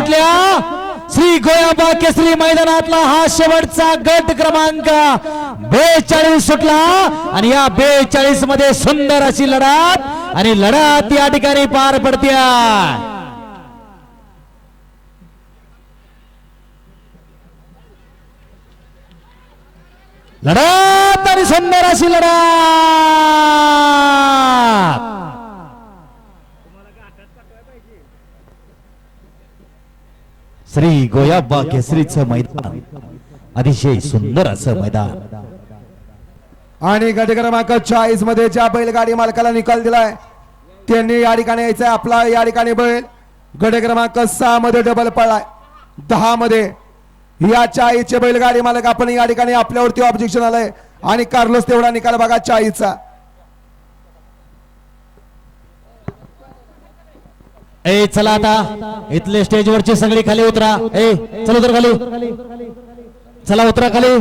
सुटल्या श्री गोयाबा केसरी मैदानातला हा शेवटचा गट क्रमांक. बेचाळीस सुटला आणि या बेचाळीसमध्ये सुंदर अशी लढत आणि लढत या ठिकाणी पार पडत्या. लढत आणि सुंदर अशी लढत. श्री गोयाबा केसरीचं मैदान. अतिशय सुंदर असं मैदान. आणि गट क्रमांक चाळीसमध्ये ज्या बैलगाडी मालकाला निकाल दिलाय त्यांनी या ठिकाणी यायचंय. आपला या ठिकाणी बैल गट क्रमांक सहा मध्ये डबल पडलाय दहा मध्ये. या चाळीसचे बैलगाडी मालक आपण या ठिकाणी आपल्यावरती ऑब्जेक्शन आलंय. आणि कार्लोस तेवढा निकाल बघा चाळीसचा. ए चला आता. इथले स्टेजवरचे सगळे खाली उतरा. ए चला उतर खाली. चला उतरा खाली.